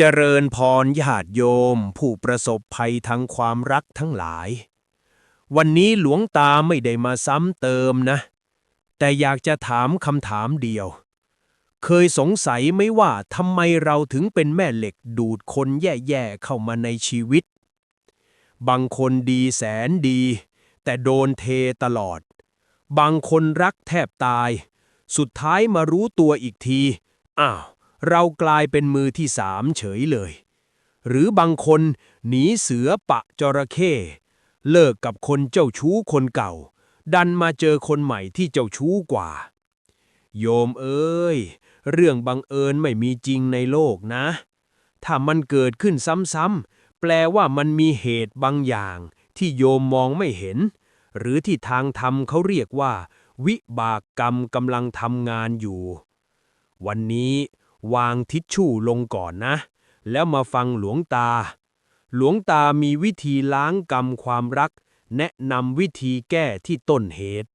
เจริญพรญาติโยม ผู้ประสบภัยทางความรักทั้งหลาย วันนี้หลวงตาไม่ได้มาซ้ำเติมนะ แต่อยากจะถามคำถามเดียว เคยสงสัยไหมว่าทำไมเราถึงเป็นแม่เหล็กดูดคนแย่ๆเข้ามาในชีวิต บางคนดีแสนดี แต่โดนเทตลอด บางคนรักแทบตาย สุดท้ายมารู้ตัวอีกที อ้าว เรากลายเป็นมือที่สามเฉยเลย หรือบางคนหนีเสือปะจระเข้เลิกกับคนเจ้าชู้คนเก่า ดันมาเจอคนใหม่ที่เจ้าชู้กว่า โยมเอ้ย เรื่องบังเอิญไม่มีจริงในโลกนะ ถ้ามันเกิดขึ้นซ้ำๆแปลว่ามันมีเหตุบางอย่าง ที่โยมมองไม่เห็น หรือที่ทางธรรมเขาเรียกว่า วิบากกรรมกำลังทำงานอยู่ วันนี้ วางทิชชู่ลงก่อนนะ แล้วมาฟังหลวงตา หลวงตามีวิธีล้างกรรมความรัก แนะนำวิธีแก้ที่ต้นเหตุ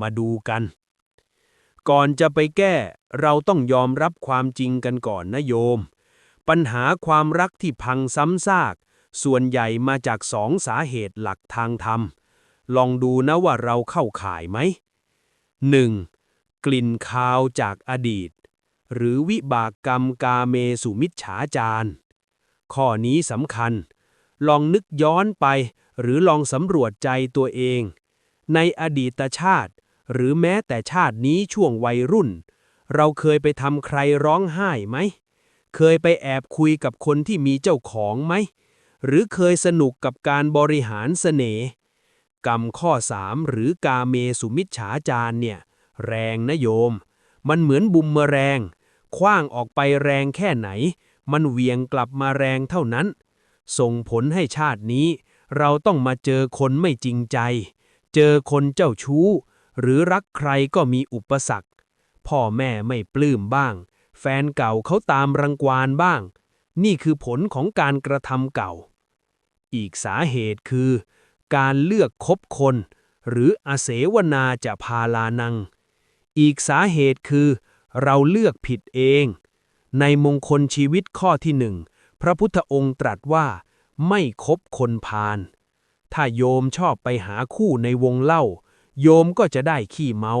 มาดูกัน ก่อนจะไปแก้ เราต้องยอมรับความจริงกันก่อนนะโยม ปัญหาความรักที่พังซ้ำซาก ส่วนใหญ่มาจากสองสาเหตุหลักทางธรรม ลองดูนะว่าเราเข้าข่ายไหม 1. กลิ่นคาวจากอดีต หรือวิบากกรรมกาเมสุมิจฉาจารข้อนี้สำคัญ ลองนึกย้อนไป หรือลองสำรวจใจตัวเอง ในอดีตชาติ หรือแม้แต่ชาตินี้ช่วงวัยรุ่น เราเคยไปทำใครร้องไห้ไหม เคยไปแอบคุยกับคนที่มีเจ้าของไหม หรือเคยสนุกกับการบริหารเสน่ห์กรรมข้อสามหรือกาเมสุมิจฉาจารเนี่ย แรงนะโยม มันเหมือนบุมเมแรง คว้างออกไปแรงแค่ไหน มันเวียงกลับมาแรงเท่านั้น ส่งผลให้ชาตินี้ เราต้องมาเจอคนไม่จริงใจ เจอคนเจ้าชู้ หรือรักใครก็มีอุปสรรค พ่อแม่ไม่ปลื้มบ้าง แฟนเก่าเขาตามรังควานบ้าง นี่คือผลของการกระทำเก่า อีกสาเหตุคือ การเลือกคบคน หรืออาเสวนาจะพาลานัง อีกสาเหตุคือ เราเลือกผิดเอง ในมงคลชีวิตข้อที่หนึ่งพระพุทธองค์ตรัสว่า ไม่คบคนพาลถ้าโยมชอบไปหาคู่ในวงเล่า โยมก็จะได้ขี้เมา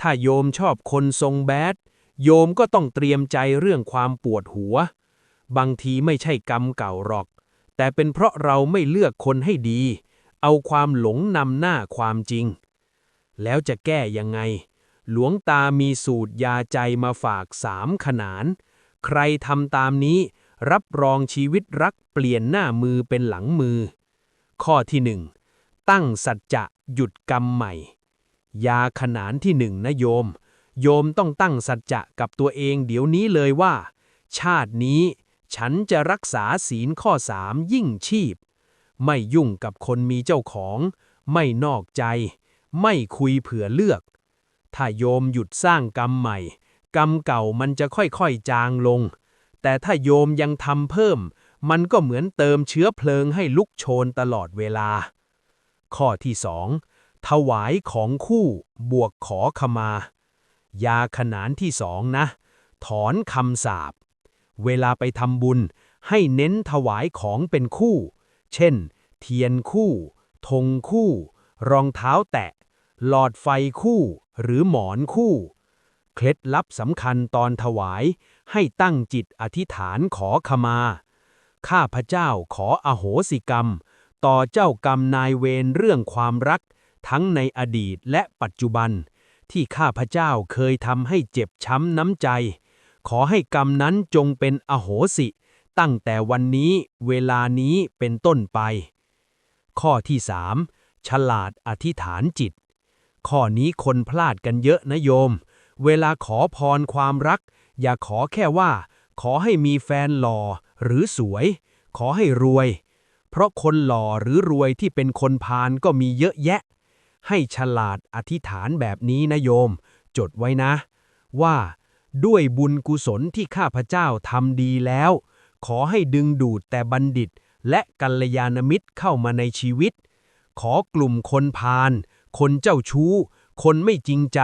ถ้าโยมชอบคนทรงแบด โยมก็ต้องเตรียมใจเรื่องความปวดหัว บางทีไม่ใช่กรรมเก่าหรอก แต่เป็นเพราะเราไม่เลือกคนให้ดี เอาความหลงนำหน้าความจริง แล้วจะแก้ยังไง หลวงตามีสูตรยาใจมาฝากสามขนาน ใครทำตามนี้รับรองชีวิตรักเปลี่ยนหน้ามือเป็นหลังมือ ข้อที่หนึ่งตั้งสัจจะหยุดกรรมใหม่ ยาขนานที่หนึ่งนะโยม โยมต้องตั้งสัจจะกับตัวเองเดี๋ยวนี้เลยว่า ชาตินี้ฉันจะรักษาศีลข้อสามยิ่งชีพ ไม่ยุ่งกับคนมีเจ้าของ ไม่นอกใจ ไม่คุยเผื่อเลือก ถ้าโยมหยุดสร้างกรรมใหม่ กรรมเก่ามันจะค่อยๆจางลง แต่ถ้าโยมยังทำเพิ่ม มันก็เหมือนเติมเชื้อเพลิงให้ลุกโชนตลอดเวลา ข้อที่สองถวายของคู่บวกขอขมา ยาขนานที่สองนะ ถอนคำสาปเวลาไปทำบุญ ให้เน้นถวายของเป็นคู่ เช่น เทียนคู่ ธงคู่ รองเท้าแตะ หลอดไฟคู่ หรือหมอนคู่ เคล็ดลับสำคัญตอนถวาย ให้ตั้งจิตอธิษฐานขอขมา ข้าพเจ้าขออโหสิกรรม ต่อเจ้ากรรมนายเวรเรื่องความรัก ทั้งในอดีตและปัจจุบัน ที่ข้าพเจ้าเคยทำให้เจ็บช้ำน้ำใจ ขอให้กรรมนั้นจงเป็นอโหสิ ตั้งแต่วันนี้เวลานี้เป็นต้นไป ข้อที่สามฉลาดอธิษฐานจิต ข้อนี้คนพลาดกันเยอะนะโยม เวลาขอพรความรัก อย่าขอแค่ว่า ขอให้มีแฟนหล่อหรือสวย ขอให้รวย เพราะคนหล่อหรือรวยที่เป็นคนพาลก็มีเยอะแยะ ให้ฉลาดอธิษฐานแบบนี้นะโยม จดไว้นะ ว่า ด้วยบุญกุศลที่ข้าพเจ้าทำดีแล้ว ขอให้ดึงดูดแต่บัณฑิต และกัลยาณมิตรเข้ามาในชีวิต ขอกลุ่มคนพาล คนเจ้าชู้ คนไม่จริงใจ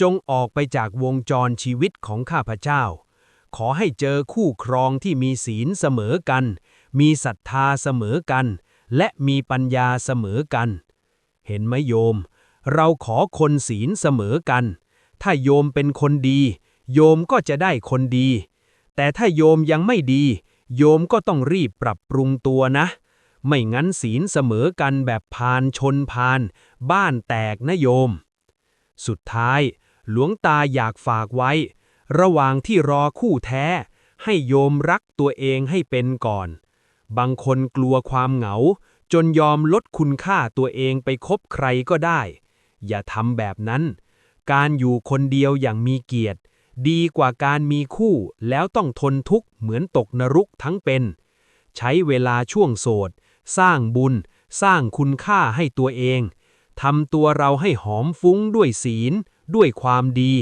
จงออกไปจากวงจรชีวิตของข้าพเจ้า ขอให้เจอคู่ครองที่มีศีลเสมอกัน มีศรัทธาเสมอกัน และมีปัญญาเสมอกัน เห็นไหมโยม เราขอคนศีลเสมอกัน ถ้าโยมเป็นคนดี โยมก็จะได้คนดี แต่ถ้าโยมยังไม่ดี โยมก็ต้องรีบปรับปรุงตัวนะ ไม่งั้นศีลเสมอกันแบบพานชนพาน บ้านแตกนะโยม สุดท้าย หลวงตาอยากฝากไว้ ระหว่างที่รอคู่แท้ ให้โยมรักตัวเองให้เป็นก่อน บางคนกลัวความเหงา จนยอมลดคุณค่าตัวเองไปคบใครก็ได้ อย่าทำแบบนั้น การอยู่คนเดียวอย่างมีเกียรติ ดีกว่าการมีคู่แล้วต้องทนทุกข์เหมือนตกนรกทั้งเป็น ใช้เวลาช่วงโสด สร้างบุญ สร้างคุณค่าให้ตัวเองทำตัวเราให้หอมฟุ้งด้วยศีล ด้วยความดี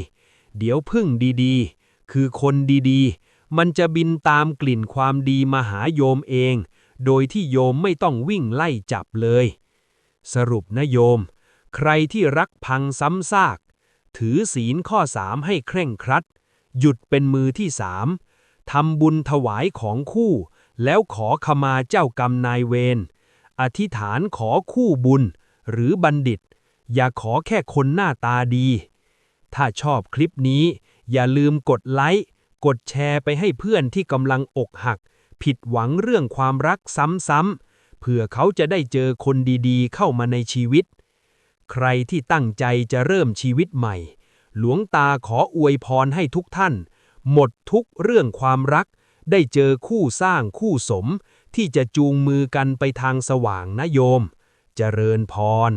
เดี๋ยวพึ่งดีๆ คือคนดีๆ มันจะบินตามกลิ่นความดีมาหาโยมเอง โดยที่โยมไม่ต้องวิ่งไล่จับเลย สรุปนะโยม ใครที่รักพังซ้ำซาก ถือศีลข้อสามให้เคร่งครัด หยุดเป็นมือที่สามทำบุญถวายของคู่ แล้วขอขมาเจ้ากรรมนายเวร อธิษฐานขอคู่บุญ หรือบัณฑิต อย่าขอแค่คนหน้าตาดี ถ้าชอบคลิปนี้ อย่าลืมกดไลค์ กดแชร์ไปให้เพื่อนที่กำลังอกหัก ผิดหวังเรื่องความรักซ้ำๆเพื่อเขาจะได้เจอคนดีๆ เข้ามาในชีวิต ใครที่ตั้งใจจะเริ่มชีวิตใหม่ หลวงตาขออวยพรให้ทุกท่าน หมดทุกเรื่องความรัก ได้เจอคู่สร้างคู่สมที่จะจูงมือกันไปทางสว่างนะโยม เจริญพร